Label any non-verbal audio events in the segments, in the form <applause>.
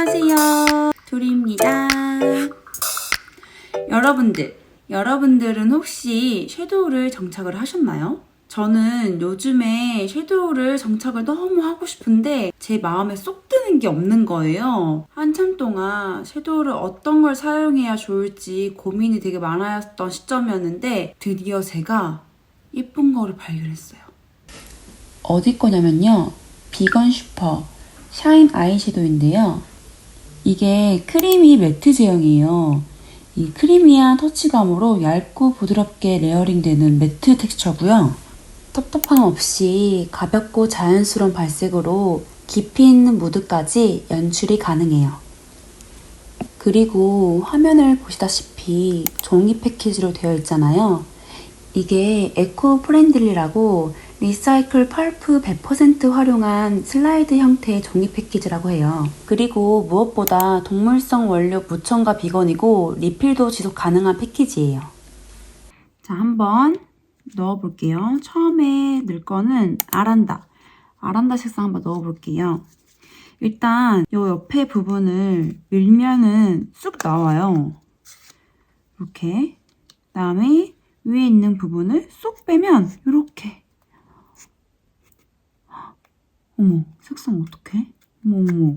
안녕하세요. 도리입니다. 여러분들, 여러분들은 혹시 섀도우를 정착을 하셨나요? 저는 요즘에 섀도우를 정착을 너무 하고 싶은데 제 마음에 쏙 드는 게 없는 거예요. 한참 동안 섀도우를 어떤 걸 사용해야 좋을지 고민이 되게 많았던 시점이었는데 드디어 제가 예쁜 거를 발견했어요. 어디 거냐면요. 비건 슈퍼 샤인 아이섀도우인데요. 이게 크리미 매트 제형이에요. 이 크리미한 터치감으로 얇고 부드럽게 레이어링 되는 매트 텍스처고요. 텁텁함 없이 가볍고 자연스러운 발색으로 깊이 있는 무드까지 연출이 가능해요. 그리고 화면을 보시다시피 종이 패키지로 되어 있잖아요. 이게 에코 프렌들리라고 리사이클 펄프 100% 활용한 슬라이드 형태의 종이 패키지라고 해요. 그리고 무엇보다 동물성 원료 무첨가 비건이고 리필도 지속 가능한 패키지예요. 자, 한번 넣어볼게요. 처음에 넣을 거는 아란다. 아란다 색상 한번 넣어볼게요. 일단 이 옆에 부분을 밀면은 쑥 나와요. 이렇게. 그 다음에 위에 있는 부분을 쏙 빼면 이렇게. 어머, 색상 어떡해? 어머, 어머.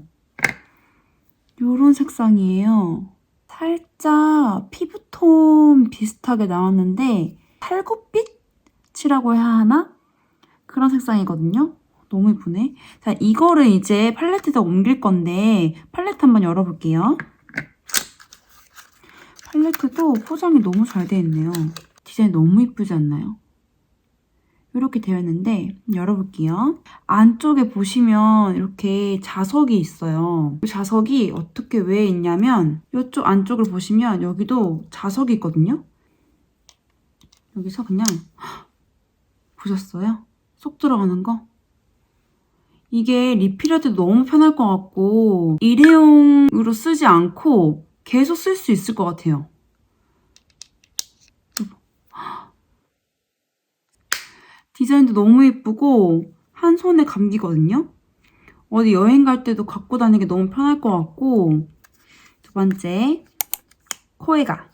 요런 색상이에요. 살짝 피부톤 비슷하게 나왔는데 탈구빛이라고 해야 하나? 그런 색상이거든요. 너무 예쁘네. 자, 이거를 이제 팔레트에다 옮길 건데 팔레트 한번 열어볼게요. 팔레트도 포장이 너무 잘 되어 있네요. 디자인 너무 예쁘지 않나요? 이렇게 되어 있는데 열어볼게요. 안쪽에 보시면 이렇게 자석이 있어요. 이 자석이 어떻게 왜 있냐면 이쪽 안쪽을 보시면 여기도 자석이 있거든요. 여기서 그냥 헉! <gasps> 보셨어요? 쏙 들어가는 거? 이게 리필할 때도 너무 편할 것 같고 일회용으로 쓰지 않고 계속 쓸 수 있을 것 같아요. 디자인도 너무 예쁘고 한 손에 감기거든요. 어디 여행 갈 때도 갖고 다니기 너무 편할 것 같고 두 번째 코에가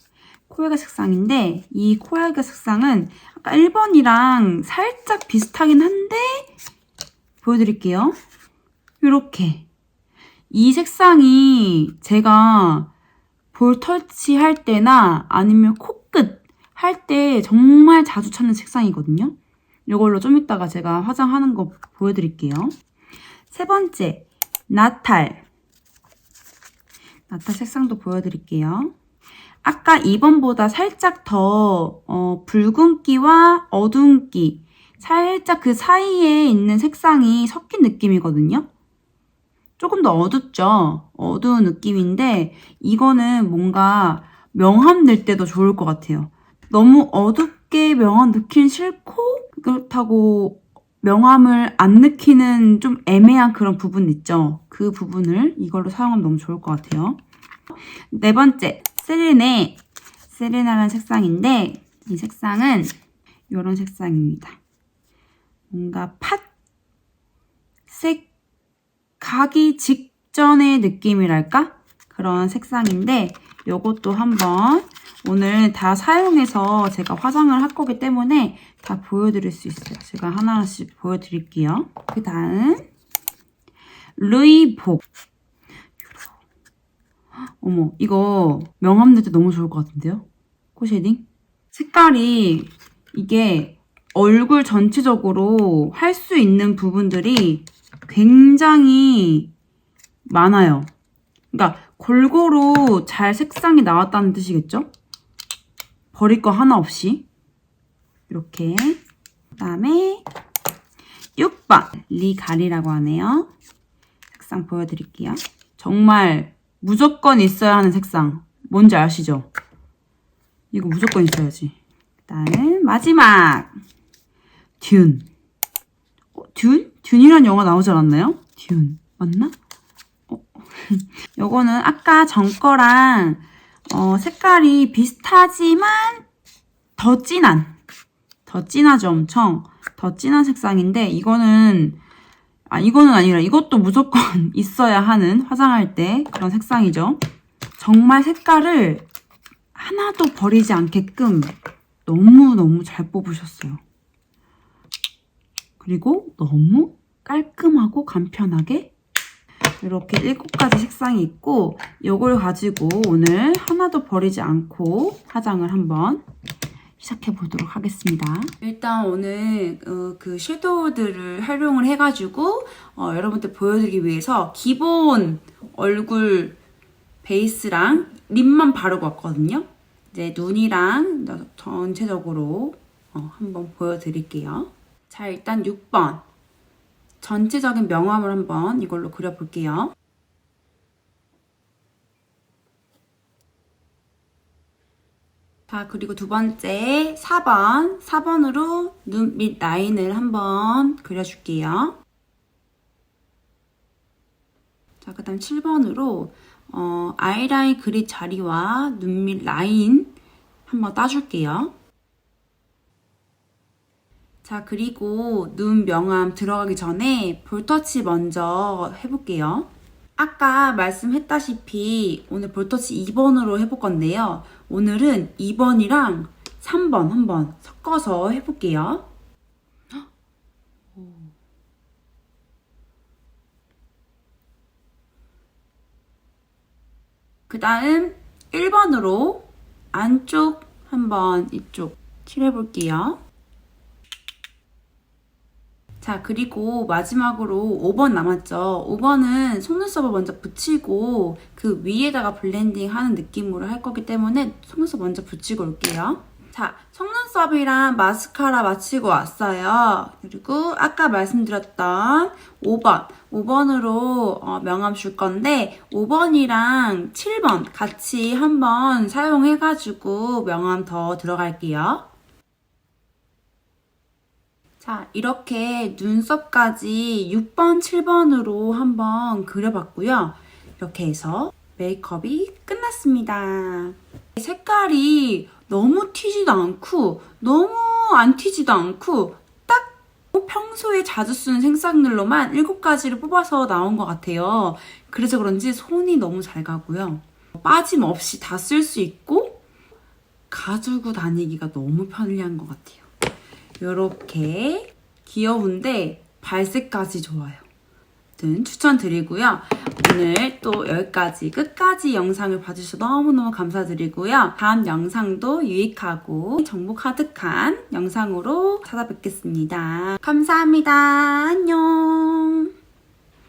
코에가 색상인데 이 코에가 색상은 아까 1번이랑 살짝 비슷하긴 한데 보여드릴게요. 이렇게 이 색상이 제가 볼 터치 할 때나 아니면 코끝 할 때 정말 자주 찾는 색상이거든요. 이걸로 좀 이따가 제가 화장하는 거 보여드릴게요. 세 번째, 나탈. 나탈 색상도 보여드릴게요. 아까 2번보다 살짝 더 어, 붉은기와 어두운기, 살짝 그 사이에 있는 색상이 섞인 느낌이거든요. 조금 더 어둡죠? 어두운 느낌인데 이거는 뭔가 명암 낼 때도 좋을 것 같아요. 너무 어둡 게 명암 넣긴 싫고 그렇다고 명암을 안 느끼는 좀 애매한 그런 부분 있죠. 그 부분을 이걸로 사용하면 너무 좋을 것 같아요. 네 번째, 세레네. 세레나라는 색상인데 이 색상은 이런 색상입니다. 뭔가 팥색 가기 직전의 느낌이랄까? 그런 색상인데 이것도 한번 오늘 다 사용해서 제가 화장을 할 거기 때문에 다 보여드릴 수 있어요. 제가 하나씩 보여드릴게요. 그 다음 루이복 어머 이거 명암 낼때 너무 좋을 것 같은데요? 코 쉐딩? 색깔이 이게 얼굴 전체적으로 할 수 있는 부분들이 굉장히 많아요. 그러니까 골고루 잘 색상이 나왔다는 뜻이겠죠? 버릴 거 하나 없이 이렇게 그다음에 6번 리가리라고 하네요. 색상 보여드릴게요. 정말 무조건 있어야 하는 색상 뭔지 아시죠? 이거 무조건 있어야지. 그다음 마지막 듄. 어, 듄? 듄이란 영화 나오지 않았나요? 듄 맞나? 어. <laughs> 요거는 아까 전 거랑 어, 색깔이 비슷하지만 더 진한 더 진하죠 엄청 더 진한 색상인데 이거는 아, 이거는 아니라 이것도 무조건 <laughs> 있어야 하는 화장할 때 그런 색상이죠. 정말 색깔을 하나도 버리지 않게끔 너무너무 잘 뽑으셨어요. 그리고 너무 깔끔하고 간편하게 이렇게 일곱 가지 색상이 있고 이걸 가지고 오늘 하나도 버리지 않고 화장을 한번 시작해 보도록 하겠습니다. 일단 오늘 어, 그 섀도우들을 활용을 해가지고 어, 여러분들 보여드리기 위해서 기본 얼굴 베이스랑 립만 바르고 왔거든요. 이제 눈이랑 전체적으로 어, 한번 보여드릴게요. 자 일단 6번 전체적인 명암을 한번 이걸로 그려볼게요. 자, 그리고 두 번째 4번. 4번으로 눈 밑 라인을 한번 그려줄게요. 자, 그 다음 7번으로 어, 아이라인 그릴 자리와 눈 밑 라인 한번 따줄게요. 자, 그리고 눈 명암 들어가기 전에 볼터치 먼저 해볼게요. 아까 말씀했다시피 오늘 볼터치 2번으로 해볼 건데요. 오늘은 2번이랑 3번 한번 섞어서 해볼게요. 그 다음 1번으로 안쪽 한번 이쪽 칠해볼게요. 자, 그리고 마지막으로 5번 남았죠. 5번은 속눈썹을 먼저 붙이고 그 위에다가 블렌딩 하는 느낌으로 할 거기 때문에 속눈썹 먼저 붙이고 올게요. 자, 속눈썹이랑 마스카라 마치고 왔어요. 그리고 아까 말씀드렸던 5번. 5번으로 어, 명암 줄 건데 5번이랑 7번 같이 한번 사용해가지고 명암 더 들어갈게요. 자, 이렇게 눈썹까지 6번, 7번으로 한번 그려봤고요. 이렇게 해서 메이크업이 끝났습니다. 색깔이 너무 튀지도 않고 너무 안 튀지도 않고 딱 평소에 자주 쓰는 색상들로만 7가지를 뽑아서 나온 것 같아요. 그래서 그런지 손이 너무 잘 가고요. 빠짐없이 다 쓸 수 있고 가지고 다니기가 너무 편리한 것 같아요. 이렇게 귀여운데 발색까지 좋아요. 아무튼 추천드리고요. 오늘 또 여기까지 끝까지 영상을 봐주셔서 너무너무 감사드리고요. 다음 영상도 유익하고 정보 가득한 영상으로 찾아뵙겠습니다. 감사합니다. 안녕.